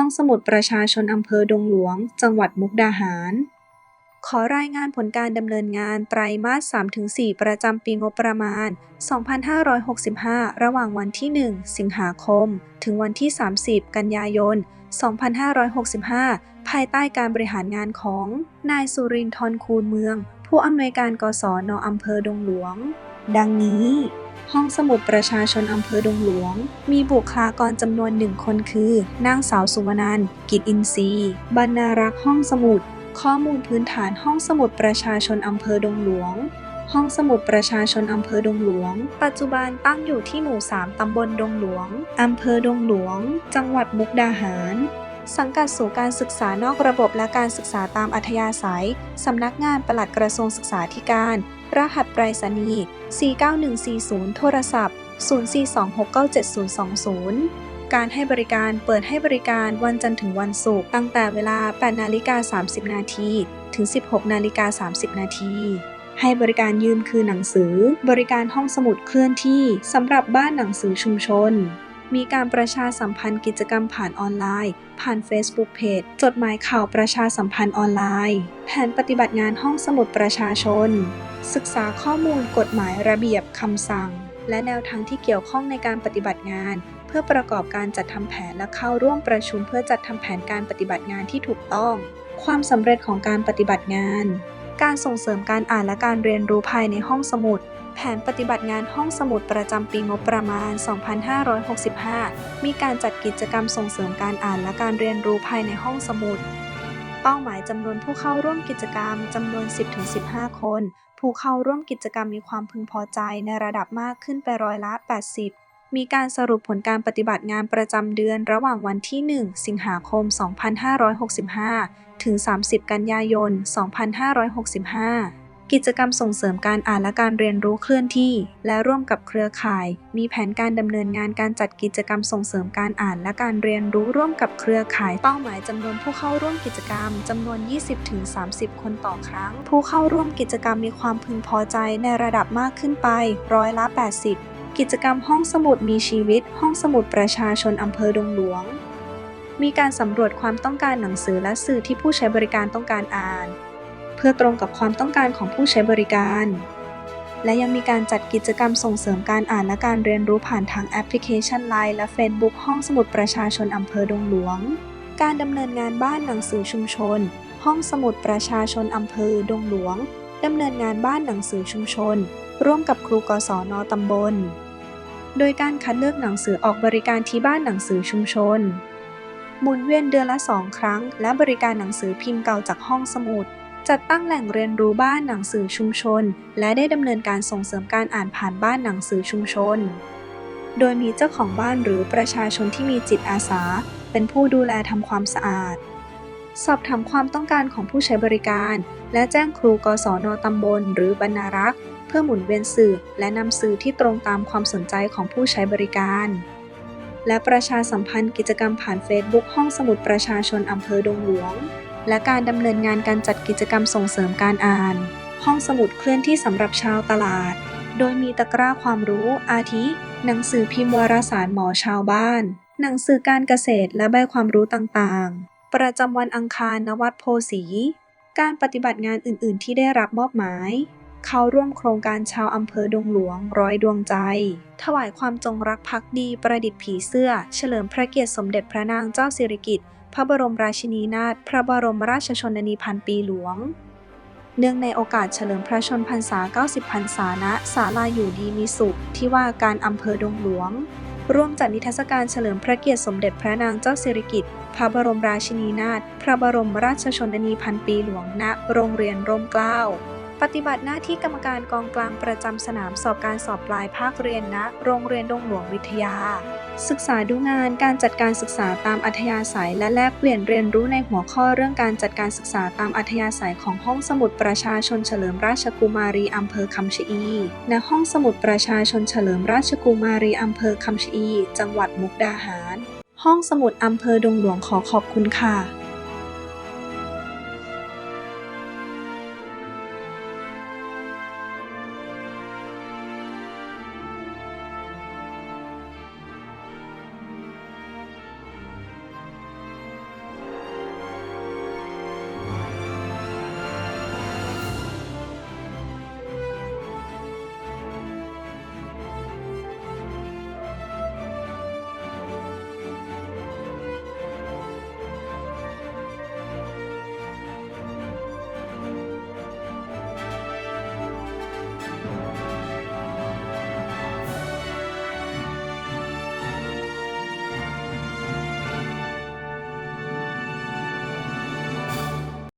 ห้องสมุดประชาชนอำเภอดงหลวง จังหวัดมุกดาหาร ขอรายงานผลการดำเนินงานไตรมาส 3-4 ประจำปีงบประมาณ 2565 ระหว่างวันที่ 1 สิงหาคม ถึงวันที่ 30 กันยายน 2565 ภายใต้การบริหารงานของ นายสุรินทร์คูณเมือง ผู้อำนวยการกศนออำเภอดงหลวง ดังนี้ ห้องสมุดประชาชนอำเภอดงหลวง มีบุคลากรจำนวนหนึ่งคนคือนางสาวสุวนันกิจอินทรีย์บรรณารักษ์ห้องสมุด ข้อมูลพื้นฐานห้องสมุดประชาชนอำเภอดงหลวง ห้องสมุดประชาชนอำเภอดงหลวง ปัจจุบันตั้งอยู่ที่หมู่ 3 ตำบลดงหลวง อำเภอดงหลวง จังหวัดมุกดาหารสังกัดสู่การศึกษานอกระบบและการศึกษาตามอัธยาศัย สำนักงานปลัดกระทรวงศึกษาธิการ รหัสไปรษณีย์ 49140 โทรศัพท์ 042697020 การให้บริการเปิดให้บริการวันจันทร์ถึงวันศุกร์ตั้งแต่เวลา 8นาฬิกา30 นาที ถึง 16นาฬิกา30 นาทีให้บริการยืมคือหนังสือ บริการห้องสมุดเคลื่อนที่สำหรับบ้านหนังสือชุมชน มีการประชาสัมพันธ์กิจกรรมผ่านออนไลน์ ผ่าน Facebook Page จดหมายข่าวประชาสัมพันธ์ออนไลน์ แผนปฏิบัติงานห้องสมุดประชาชน ศึกษาข้อมูลกฎหมายระเบียบคำสั่ง และแนวทางที่เกี่ยวข้องในการปฏิบัติงาน เพื่อประกอบการจัดทำแผนและเข้าร่วมประชุมเพื่อจัดทำแผนการปฏิบัติงานที่ถูกต้อง ความสำเร็จของการปฏิบัติงาน การส่งเสริมการอ่านและการเรียนรู้ภายในห้องสมุด แผนปฏิบัติงานห้องสมุดประจำปีงบประมาณ 2565 มีการจัดกิจกรรมส่งเสริมการอ่านและการเรียนรู้ภายในห้องสมุด เป้าหมายจำนวนผู้เข้าร่วมกิจกรรมจำนวน 10-15 คน ผู้เข้าร่วมกิจกรรมมีความพึงพอใจในระดับมากขึ้นไปร้อยละ 80มีการสรุปผลการปฏิบัติงานประจำเดือนระหว่างวันที่ 1 สิงหาคม 2565 ถึง 30 กันยายน 2565 กิจกรรมส่งเสริมการอ่านและการเรียนรู้เคลื่อนที่ และร่วมกับเครือข่าย มีแผนการดำเนินงานการจัดกิจกรรมส่งเสริมการอ่านและการเรียนรู้ร่วมกับเครือข่าย เป้าหมายจำนวนผู้เข้าร่วมกิจกรรมจำนวน 20-30 คนต่อครั้ง ผู้เข้าร่วมกิจกรรมมีความพึงพอใจในระดับมากขึ้นไป ร้อยละ 80 กิจกรรมห้องสมุดมีชีวิต ห้องสมุดประชาชนอำเภอดงหลวง มีการสำรวจความต้องการหนังสือและสื่อที่ผู้ใช้บริการต้องการอ่าน เพื่อตรงกับความต้องการของผู้ใช้บริการ และยังมีการจัดกิจกรรมส่งเสริมการอ่านและการเรียนรู้ผ่านทางแอปพลิเคชัน Line และ Facebook ห้องสมุดประชาชนอำเภอดงหลวง การดำเนินงานบ้านหนังสือชุมชน ห้องสมุดประชาชนอำเภอดงหลวงดำเนินงานบ้านหนังสือชุมชน ร่วมกับครูกศนตำบล โดยการคัดเลือกหนังสือออกบริการที่บ้านหนังสือชุมชนหมุนเวียนเดือนละสองครั้ง และบริการหนังสือพิมพ์เก่าจากห้องสมุด จัดตั้งแหล่งเรียนรู้บ้านหนังสือชุมชน และได้ดำเนินการส่งเสริมการอ่านผ่านบ้านหนังสือชุมชน โดยมีเจ้าของบ้านหรือประชาชนที่มีจิตอาสา เป็นผู้ดูแลทำความสะอาด สอบถามความต้องการของผู้ใช้บริการ และแจ้งครูกศนตำบล หรือบรรณารักษ์ เพื่อหมุนเวียนสื่อและนำสื่อที่ตรงตามความสนใจของผู้ใช้บริการ และประชาสัมพันธ์กิจกรรมผ่านเฟซบุ๊กห้องสมุดประชาชนอำเภอดงหลวง และการดำเนินงานการจัดกิจกรรมส่งเสริมการอ่าน ห้องสมุดเคลื่อนที่สำหรับชาวตลาด โดยมีตะกร้าความรู้อาทิ หนังสือพิมพ์วารสารหมอชาวบ้าน หนังสือการเกษตรและใบความรู้ต่างๆ ประจำวันอังคารนวัดโพสี การปฏิบัติงานอื่นๆ ที่ได้รับมอบหมาย เขาร่วมโครงการชาวอำเภอดงหลวงร้อยดวงใจ ถวายความจงรักภักดีประดิษฐ์ผีเสื้อ เฉลิมพระเกียรติสมเด็จพระนางเจ้าสิริกิติ์พระบรมราชินีนาถพระบรมราชชนนีพันปีหลวง เนื่องในโอกาสเฉลิมพระชนพรรษา 90 พรรษาณศาลาอยู่ดีมีสุข ที่ว่าการอำเภอดงหลวง ร่วมจัดนิทรรศการเฉลิมพระเกียรติสมเด็จพระนางเจ้าสิริกิติ์พระบรมราชินีนาถพระบรมราชชนนีพันปีหลวงณโรงเรียนร่มเกล้า ปฏิบัติหน้าที่กรรมการกองกลางประจำสนามสอบการสอบปลายภาคเรียนณโรงเรียนดงหลวงวิทยา ศึกษาดูงานการจัดการศึกษาตามอัธยาศัย และแลกเปลี่ยนเรียนรู้ในหัวข้อเรื่องการจัดการศึกษาตามอัธยาศัยของห้องสมุดประชาชนเฉลิมราชกุมารีอำเภอคำชะอีณห้องสมุดประชาชนเฉลิมราชกุมารีอำเภอคำชะอี จังหวัดมุกดาหาร ห้องสมุดอำเภอดงหลวงขอขอบคุณค่ะ